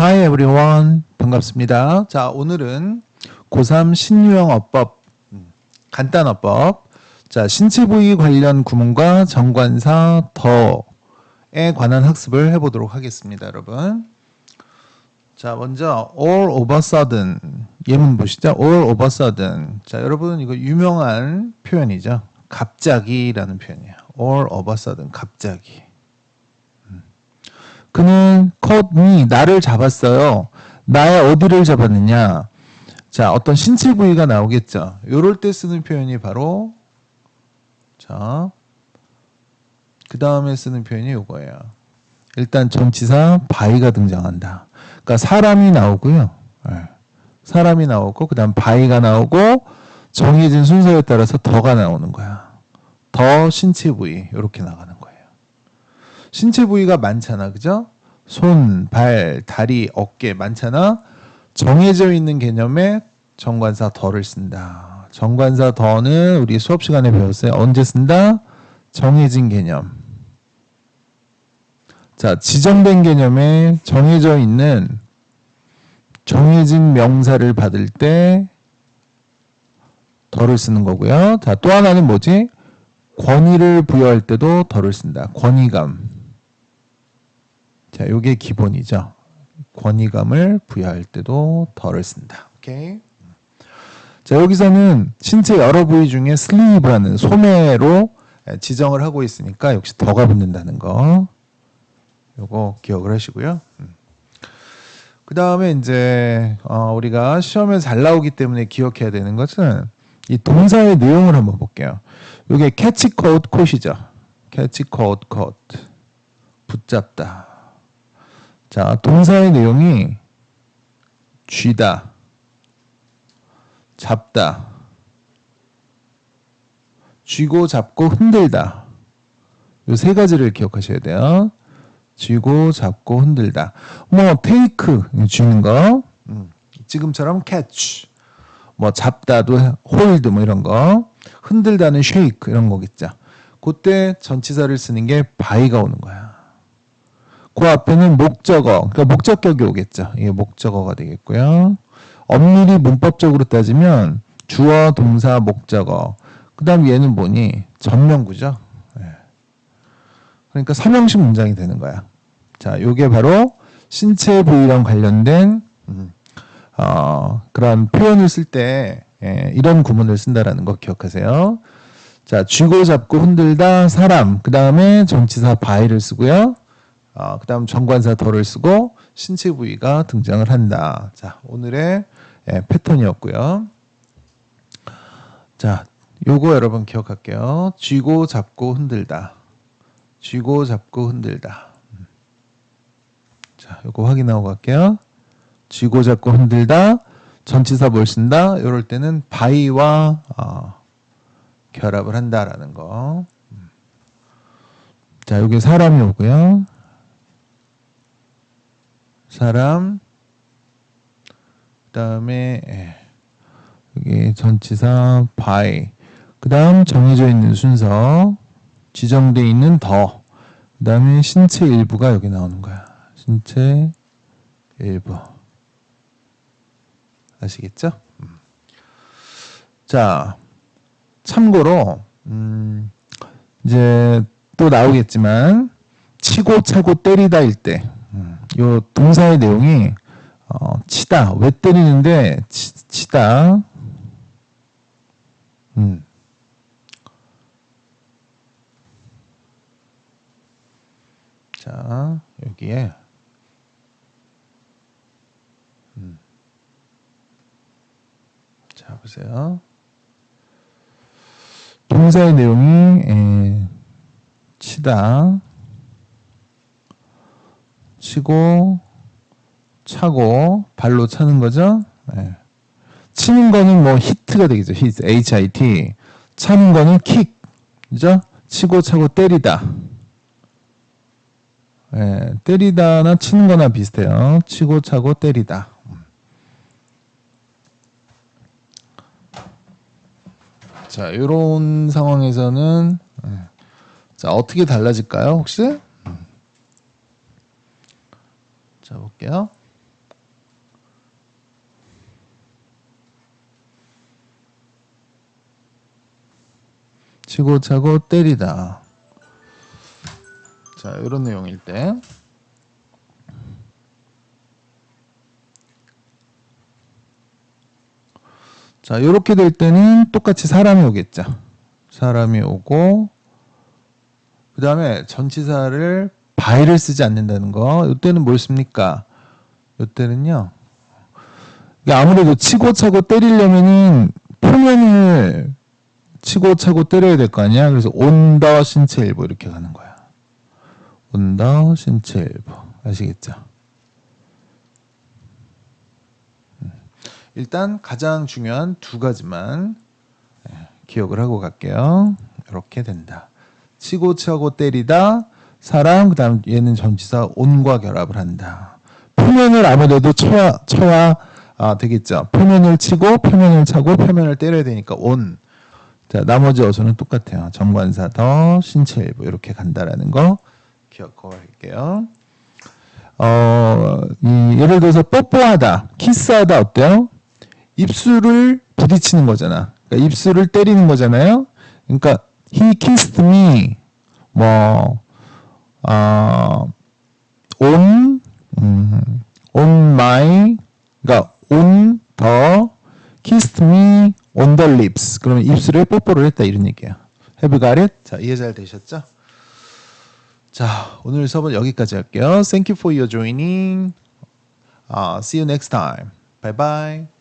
Hi everyone. 반갑습니다. 자, 오늘은 고3 신유형 어법, 음, 간단 어법. 자, 신체 부위 관련 구문과 정관사 더에 관한 학습을 해보도록 하겠습니다, 여러분. 자, 먼저 all a sudden 예문 보시죠. all a sudden. 자, 여러분 이거 유명한 표현이죠. 갑자기라는 표현이에요. all of a sudden 갑자기. 그는 me 나를 잡았어요. 나의 어디를 잡았느냐? 자, 어떤 신체 부위가 나오겠죠. 요럴 때 쓰는 표현이 바로 자, 그 다음에 쓰는 표현이 요거예요. 일단 전치사 바이가 등장한다. 그러니까 사람이 나오고요. 예. 사람이 나오고 그다음 바이가 나오고 정해진 순서에 따라서 더가 나오는 거야. 더 신체 부위 이렇게 나가는 거예요. 신체 부위가 많잖아, 그죠? 손, 발, 다리, 어깨 많잖아. 정해져 있는 개념에 정관사 더를 쓴다. 정관사 더는 우리 수업 시간에 배웠어요. 언제 쓴다? 정해진 개념. 자, 지정된 개념에 정해져 있는 정해진 명사를 받을 때 덜을 쓰는 거고요. 자, 또 하나는 뭐지? 권위를 부여할 때도 덜을 쓴다. 권위감. 자, 요게 기본이죠. 권위감을 부여할 때도 덜을 쓴다. 오케이. 자, 여기서는 신체 여러 부위 중에 슬리브라는 소매로 지정을 하고 있으니까 역시 더가 붙는다는 거. 요거 기억을 하시고요. 그 다음에 이제 어, 우리가 시험에 잘 나오기 때문에 기억해야 되는 것은 이 동사의 내용을 한번 볼게요. 요게 캐치 코트 콧이죠. 캐치 코트 콧 붙잡다. 자 동사의 내용이 쥐다, 잡다, 쥐고 잡고 흔들다. 요 세 가지를 기억하셔야 돼요. 쥐고 잡고 흔들다. 뭐 테이크 쥐는 거. 음, 지금처럼 catch. 뭐 잡다도 홀드 뭐 이런 거. 흔들다는 shake 이런 거겠죠. 그때 전치사를 쓰는 게 by가 오는 거야. 그 앞에는 목적어, 그러니까 목적격이 오겠죠. 이게 목적어가 되겠고요. 엄밀히 문법적으로 따지면 주어, 동사, 목적어. 그 다음 얘는 뭐니? 전명구죠. 그러니까 삼형식 문장이 되는 거야. 자, 요게 바로 신체 부위랑 관련된 음, 어, 그런 표현을 쓸때 예, 이런 구문을 쓴다라는 거 기억하세요. 자, 쥐고 잡고 흔들다 사람. 그 다음에 정치사 바이를 쓰고요. 어, 그 다음 정관사 더를 쓰고 신체 부위가 등장을 한다. 자, 오늘의 예, 패턴이었고요. 자, 요거 여러분 기억할게요. 쥐고 잡고 흔들다. 쥐고 잡고 흔들다. 자, 요거 확인하고 갈게요. 쥐고 잡고 흔들다. 전치사 뭘 쓴다? 이럴 때는 바이와 어, 결합을 한다라는 거. 자, 여기 사람이 오고요. 사람. 그다음에 예, 여기 전치사 바이. 그다음 정해져 있는 순서. 지정돼 있는 더. 그다음에 신체 일부가 여기 나오는 거야. 신체 일부. 아시겠죠? 음. 자, 참고로 음, 이제 또 나오겠지만 치고 차고 때리다일 때, 음, 요 동사의 내용이 어, 치다 왜 때리는데 치, 치다. 음. 자, 여기에 음. 자, 보세요. 동사의 내용이 에, 치다, 치고, 차고, 발로 차는 거죠. 예. 치는 거는 뭐 히트가 되겠죠. 히트, H-I-T. 차는 거는 킥, 그죠? 치고, 차고, 때리다. 예, 때리다나 치는 거나 비슷해요. 치고 차고 때리다. 자, 이런 상황에서는 예. 자, 어떻게 달라질까요? 혹시? 자 볼게요. 치고 차고 때리다. 자, 이런 내용일 때. 자, 이렇게 될 때는 똑같이 사람이 오겠죠. 사람이 오고, 그 다음에 전치사를 by를 쓰지 않는다는 거. 이때는 뭘 씁니까? 이때는요. 아무래도 치고 차고 때리려면은 표면을 치고 차고 때려야 될 거 아니야. 그래서 온더 신체 일부 이렇게 가는 거야. 온더 신체 일부 아시겠죠? 음. 일단 가장 중요한 두 가지만 예, 기억을 하고 갈게요. 이렇게 된다. 치고 차고 때리다 사람 그다음 얘는 전치사 온과 결합을 한다. 표면을 아무래도 쳐야 쳐야 아, 되겠죠. 표면을 치고 표면을 차고 표면을 때려야 되니까 온. 자 나머지 어수는 똑같아요. 정관사 더 신체 일부 이렇게 간다라는 거 기억하고 할게요. 어, 이, 예를 들어서 뽀뽀하다, 키스하다 어때요? 입술을 부딪히는 거잖아. 그러니까 입술을 때리는 거잖아요. 그러니까 he kissed me 뭐 어, on 음, on my 그러니까 on the kissed me on the lips 그러면 입술에 뽀뽀를 했다 이런 얘기야. Have you got it? 자 이해 잘 되셨죠? 자 오늘 수업은 여기까지 할게요. Thank you for your joining. Uh, see you next time. Bye bye.